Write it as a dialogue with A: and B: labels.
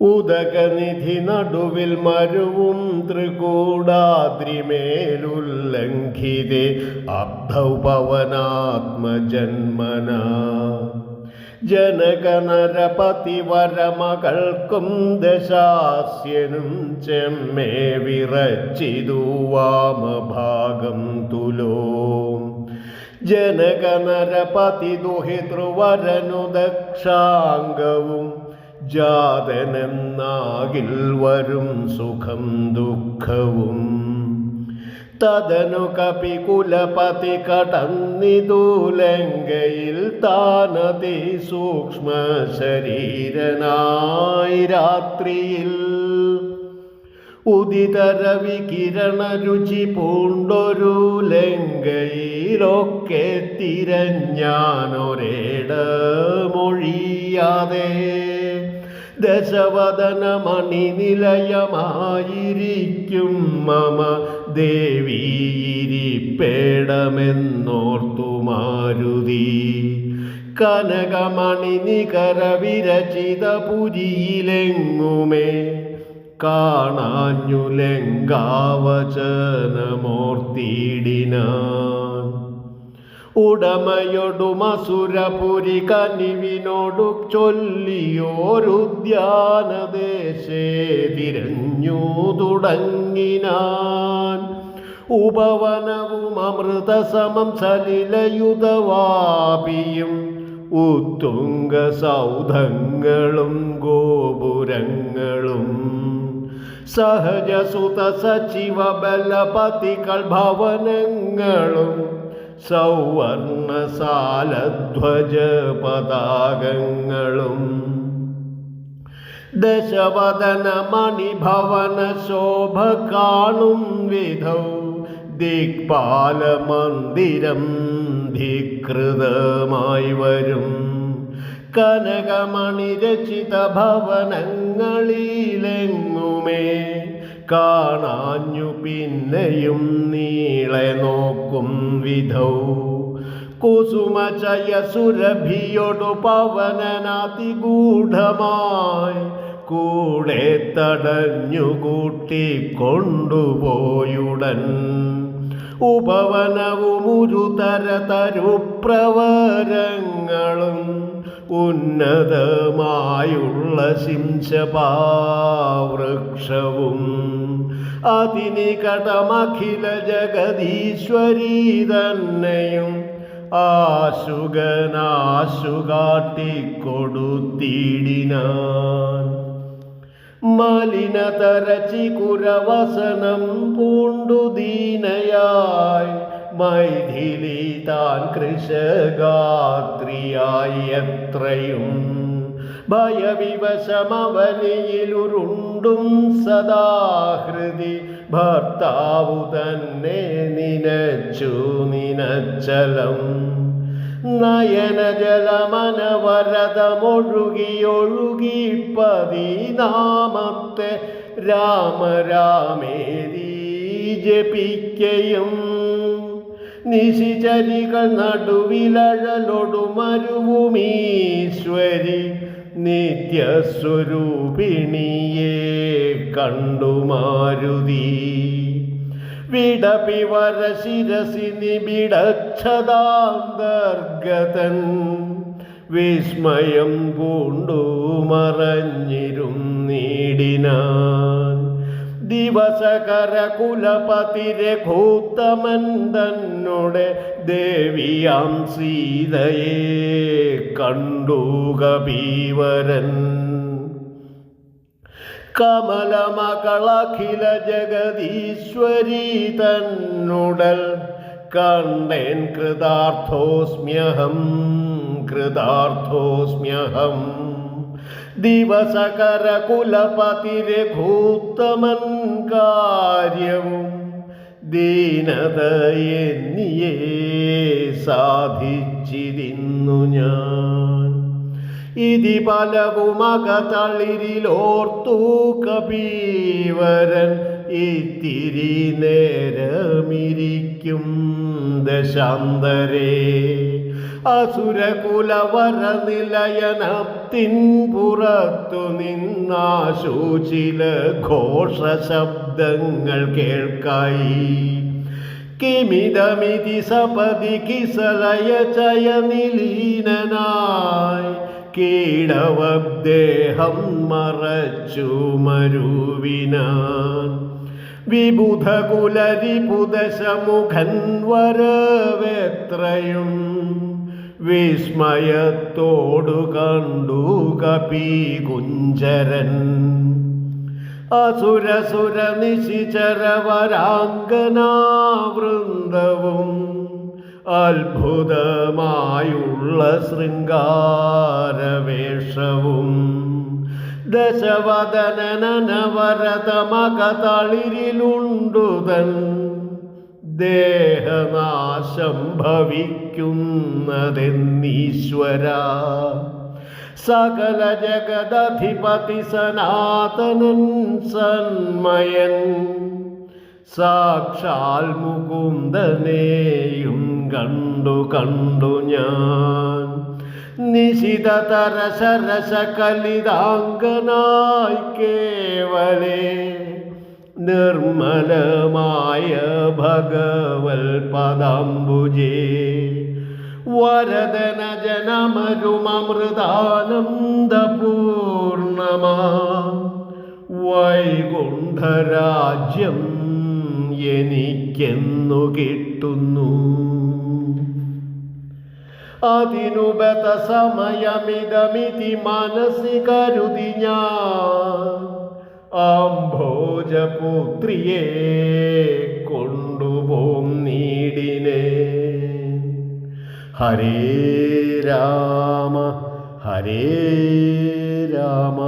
A: ഉദകനിധി നടുവിൽ മരുവും ത്രികൂടാദ്രിമേലുല്ലംഘിതേ അബ്ധൗപവനാത്മജന്മന. ജനകനരപതിവരമകൾക്കും ജനകനരപതി വരമകൾക്കും ദശാസ്യനും ചെമ്മേ വിറച്ചിതു വാമഭാഗം തുലോ. ജനകനരപതി ദുഹിതൃവരനു ദക്ഷാംഗവും ജാതനെന്നാകിൽ വരും സുഖം ദുഃഖവും. തദനു കപികുലപതി കടന്നിതൂലങ്കയിൽ താനതി സൂക്ഷ്മ ശരീരനായി രാത്രിയിൽ ഉദിതരവി കിരണ രുചി പൂണ്ടൊരു ലങ്കയിലൊക്കെ തിരഞ്ഞാനൊരേട മൊഴിയാതെ ദശവദന മണിനിലയമായിരിക്കും മമ. ദേവീരിപ്പേടമെന്നോർത്തു മാരുതി കനകമണി നികര വിരചിത പുരിയിലെങ്ങുമേ കാണാഞ്ഞു ലങ്കാവചനമോർത്തിയിടിനാൻ ഉടമയൊടുമസുരപുരി കനിവിനോടു ചൊല്ലിയോരുദ്യാനദേശേ തിരഞ്ഞു തുടങ്ങിനാൻ. ഉപവനവും അമൃതസമം സലിലയുതവാപിയും ഉത്തുംഗ സൗധങ്ങളും ഗോപുരങ്ങളും. സഹജസുത സച്ചിവ ബലപതികൾ ഭവനങ്ങളും സൗവർണ സാലധ്വജ പതാകങ്ങളും ദശവദന മണിഭവന ശോഭ കാണും വിധൗ ദിക്പാല മന്ദിരം ധികൃതമായി വരും. കനകമണി രചിത ഭവനങ്ങളിലെങ്ങുമേ കാണാഞ്ഞു പിന്നെയും നീളെ നോക്കും വിധൗ. കുസുമചയ സുരഭിയൊടു പവനനാതിഗൂഢമായി. കൂടെ തടഞ്ഞു കൂട്ടിക്കൊണ്ടുപോയുടൻ. ഉപവനവും ഒരു തരതരു പ്രവരങ്ങളും ഉന്നതമായുള്ള ശിംശപാവൃക്ഷവും അതിനികടമഖില ജഗതീശ്വരീ തന്നെയും ആശുഗനാശുകാട്ടിക്കൊടുത്തിടിനാൻ മലിനതരച്ചി കുരവസനം പൂണ്ടു ദീനയായി മൈഥിലി താൻ കൃഷഗാത്രിയായി എത്രയും ഭയവിവശമവനിയിലുരുണ്ടും സദാഹൃതി ഭർത്താവു തന്നെ നിനച്ചു നിനച്ചലം. നയനജലമനവരതമൊഴുകിയൊഴുകി പതിനാമത്തെ രാമരാമേരീ ജപിക്കയും നിശിചരികൾ നടുവിലഴലൊടുമരുവുമീശ്വരി നിത്യസ്വരൂപിണിയെ കണ്ടു മാരുതി വിടപിവര ശിരസി നിബിടക്ഷതാന്തർഗതൻ വിസ്മയം പൂണ്ടു മറഞ്ഞിരുന്നീടിനാ ദിവസകര കുലപതിരെ ഭൂത്തമൻ തന്നുടെ ദേവിയാം സീതയെ കണ്ടു കപീവരൻ. കമലമകളഖില ജഗതീശ്വരി തന്നുടൽ കണ്ടേൻ കൃതാർത്ഥോസ്മ്യഹം കൃതാർത്ഥോസ്മ്യഹം. ദിവസകര കുലപതിരെ ഭൂത്തമൻ കാര്യവും ദീനതയെന്നിയേ സാധിച്ചിരുന്നു ഞാൻ. ഇതി പലവുമകതളിരിലോർത്തു കപീവരൻ ഇത്തിരി നേരമിരിക്കും ദശാന്തരേ. അസുരകുലവര നിലയനത്തിൻ പുറത്തു നിന്നാശൂചില ഘോഷ ശബ്ദങ്ങൾ കേൾക്കായി. കിമിതമിതി സപതി കിസലയ ചയനിലീനനായി കീടവദ്ദേഹം മറച്ചു മരുവിനാൻ. വിബുധകുലരിപുദശമുഖൻ വരവെത്രയും വിസ്മയത്തോടു കണ്ടു കപി കുഞ്ചരൻ അസുരസുര നിശിചരവരാങ്കനാവൃന്ദവും അത്ഭുതമായുള്ള ശൃംഗാരവേഷവും. ദശവദനനവരതമകതളിരിലുണ്ടുതൻ ദേഹനാശം ഭവിക്കുന്നതെന്നീശ്വര. സകല ജഗദധിപതി സനാതനൻ സന്മയൻ. സാക്ഷാൽ മുകുന്ദനെയും കണ്ടു കണ്ടു ഞാൻ. നിശിതതര ശരശ കലിതാംഗനായി കേവലേ നിർമ്മലമായ ഭഗവൽ പദാംബുജേ വരദന ജനമരുമൃതാനന്ദപൂർണമാ വൈകുണ്ഠരാജ്യം എനിക്കെന്നു കിട്ടുന്നു. അതിനുപത സമയമിതമിതി മനസ്സി കരുതി ഞാൻ ആംഭോജപുത്രിയെ കൊണ്ടുപോം നീടിനെ. ഹരേ രാമ ഹരേ രാമ.